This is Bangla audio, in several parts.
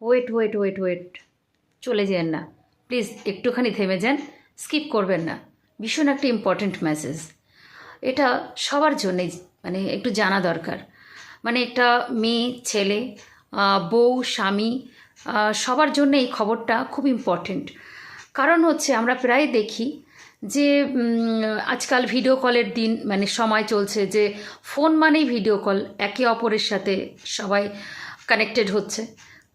ওয়েট ওয়েট ওয়েট ওয়েট চলে যেন না। প্লিজ একটুখানি থেমে যান। স্কিপ করবেন না। ভীষণ একটা ইম্পর্ট্যান্ট মেসেজ এটা সবার জন্যেই মানে একটু জানা দরকার। মানে একটা মেয়ে, ছেলে বউ, স্বামী সবার জন্য এই খবরটা খুব ইম্পর্ট্যান্ট কারণ হচ্ছে আমরা প্রায় দেখি যে আজকাল ভিডিও কলের দিন মানে সময় চলছে যে ফোন মানেই ভিডিও কল একে অপরের সাথে সবাই কানেক্টেড হচ্ছে।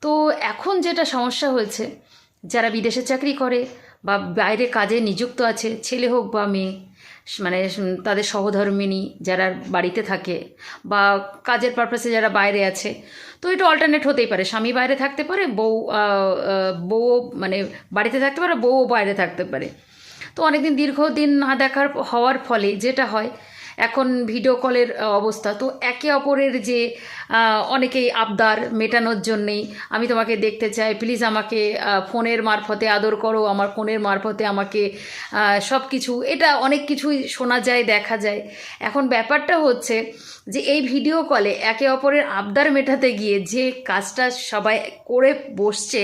তো এখন যেটা সমস্যা হয়েছে, যারা বিদেশে চাকরি করে বা বাইরে কাজে নিযুক্ত আছে, ছেলে হোক বা মেয়ে মানে তাদের সহধর্মিনী যারা বাড়িতে থাকে বা কাজের পারপাসে যারা বাইরে আছে, তো এটা অল্টারনেট হতেই পারে। স্বামী বাইরে থাকতে পারে, বউ বউ মানে বাড়িতে থাকতে পারে, বউও বাইরে থাকতে পারে। তো অনেকদিন দীর্ঘদিন না দেখার হওয়ার ফলে যেটা হয় এখন ভিডিও কলের অবস্থা। তো একে অপরের যে অনেকেই আবদার মেটানোর জন্যেই আমি তোমাকে দেখতে চাই। প্লিজ আমাকে ফোনের মারফতে আদর করো, আমার ফোনের মারফতে আমাকে সব কিছু এটা অনেক কিছুই শোনা যায়, দেখা যায়। এখন ব্যাপারটা হচ্ছে যে, এই ভিডিও কলে একে অপরের আবদার মেটাতে গিয়ে যে কাজটা সবাই করে বসছে,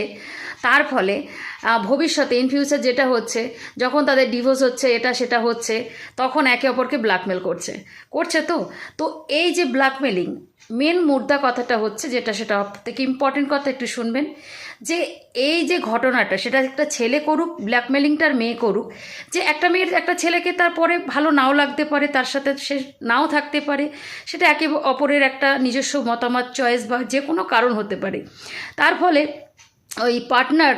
তার ফলে ভবিষ্যতে ইন ফিউচার যেটা হচ্ছে, যখন তাদের ডিভোর্স হচ্ছে, এটা সেটা হচ্ছে, তখন একে অপরকে ব্ল্যাকমেল করছে। করছে তো? তো এই যে ব্ল্যাকমেলিং মেন মুদ্রা কথাটা হচ্ছে যেটা, সেটা সব থেকে ইম্পর্টেন্ট কথা একটু শুনবেন, যে এই যে ঘটনাটা, সেটা একটা ছেলে করুক ব্ল্যাকমেলিংটার মেয়ে করুক, যে একটা মেয়ের, একটা ছেলেকে তারপরে ভালো নাও লাগতে পারে, তার সাথে সে নাও থাকতে পারে, সেটা একে অপরের একটা নিজস্ব মতামত চয়েস বা যে কোনো কারণ হতে পারে। তার ফলে ওই পার্টনার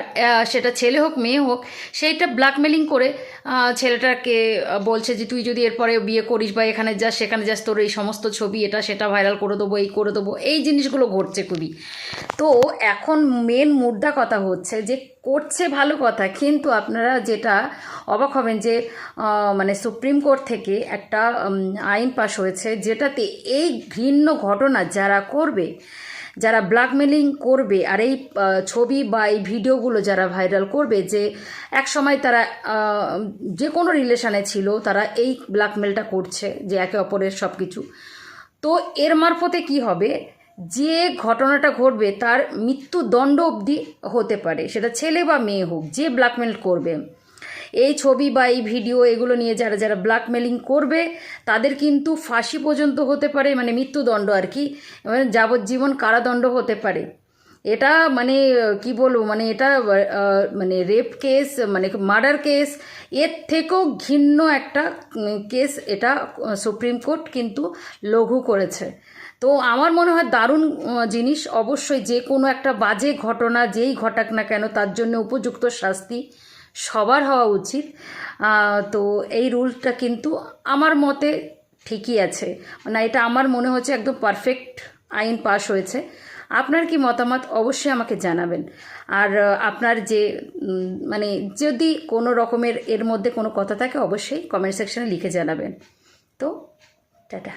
সেটা ছেলে হোক, মেয়ে হোক, সেইটা ব্ল্যাকমেলিং করে ছেলেটাকে বলছে যে তুই যদি এরপরে বিয়ে করিস বা এখানে যাস সেখানে যাস, তোর এই সমস্ত ছবি, এটা, সেটা ভাইরাল করে দেবো, এই করে দেবো, এই জিনিসগুলো ঘটছে খুবই। তো এখন মেন মুদ্রা কথা হচ্ছে যে করছে ভালো কথা, কিন্তু আপনারা যেটা অবাক হবেন যে মানে সুপ্রিম কোর্ট থেকে একটা আইন পাশ হয়েছে, যেটাতে এই ঘৃণ্য ঘটনা যারা করবে যারা ব্ল্যাকমেলিং করবে আর এই ছবি বা এই ভিডিওগুলো যারা ভাইরাল করবে যে এক সময় তারা যে কোনো রিলেশানে ছিল, তারা এই ব্ল্যাকমেলটা করছে যে একে অপরের সব কিছু তো এর মারফতে কি হবে? যে ঘটনাটা ঘটবে তার মৃত্যুদণ্ড অবধি হতে পারে। সেটা ছেলে বা মেয়ে হোক, যে ব্ল্যাকমেল করবে। এই ছবি বা এই ভিডিও এগুলো নিয়ে যারা যারা ব্ল্যাকমেলিং করবে, তাদের কিন্তু ফাঁসি পর্যন্ত হতে পারে মানে মৃত্যুদণ্ড আর কি মানে যাবজ্জীবন কারাদণ্ড হতে পারে। এটা মানে কি বলব মানে এটা মানে রেপ কেস মানে মার্ডার কেস এর থেকেও ঘিন্ন একটা কেস এটা সুপ্রিম কোর্ট কিন্তু লঘু করেছে। তো আমার মনে হয় দারুণ জিনিস। অবশ্যই যে কোনো একটা বাজে ঘটনা যেই ঘটাক না কেন, তার জন্য উপযুক্ত শাস্তি সবার হওয়া উচিত। তো এই রুলটা কিন্তু আমার মতে ঠিকই আছে। মানে এটা আমার মনে হচ্ছে একদম পারফেক্ট আইন পাশ হয়েছে। আপনার কি মতামত অবশ্যই আমাকে জানাবেন। আর আপনার যে মানে যদি কোনো রকমের এর মধ্যে কোনো কথা থাকে অবশ্যই কমেন্ট সেকশনে লিখে জানাবেন। তো, টাটা।